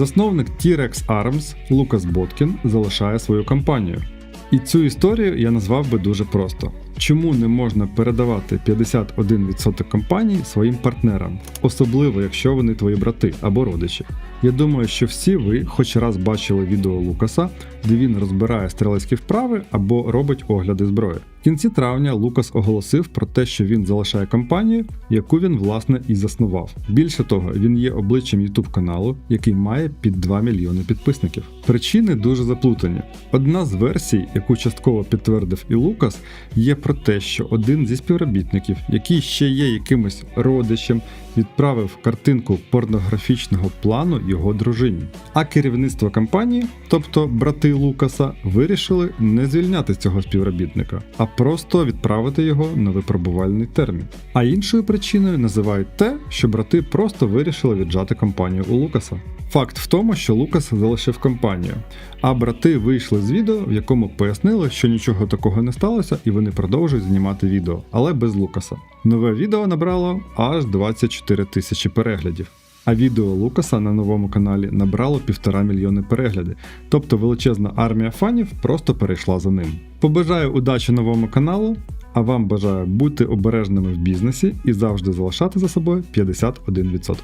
Засновник T-Rex Arms Лукас Боткін залишає свою компанію. І цю історію я назвав би дуже просто: чому не можна передавати 51% компаній своїм партнерам, особливо якщо вони твої брати або родичі. Я думаю, що всі ви хоч раз бачили відео Лукаса, де він розбирає стрілецькі вправи або робить огляди зброї. В кінці травня Лукас оголосив про те, що він залишає компанію, яку він власне і заснував. Більше того, він є обличчям YouTube каналу, який має під 2 мільйони підписників. Причини дуже заплутані. Одна з версій, яку частково підтвердив і Лукас, є про те, що один зі співробітників, який ще є якимось родичем, відправив картинку порнографічного плану його дружині. А керівництво компанії, тобто брати Лукаса, вирішили не звільняти цього співробітника, а просто відправити його на випробувальний термін. А іншою причиною називають те, що брати просто вирішили віджати компанію у Лукаса. Факт в тому, що Лукас залишив компанію, а брати вийшли з відео, в якому пояснили, що нічого такого не сталося, і вони продовжують знімати відео, але без Лукаса. Нове відео набрало аж 24 тисячі переглядів. А відео Лукаса на новому каналі набрало півтора мільйони переглядів, тобто величезна армія фанів просто перейшла за ним. Побажаю удачі новому каналу, а вам бажаю бути обережними в бізнесі і завжди залишати за собою 51%.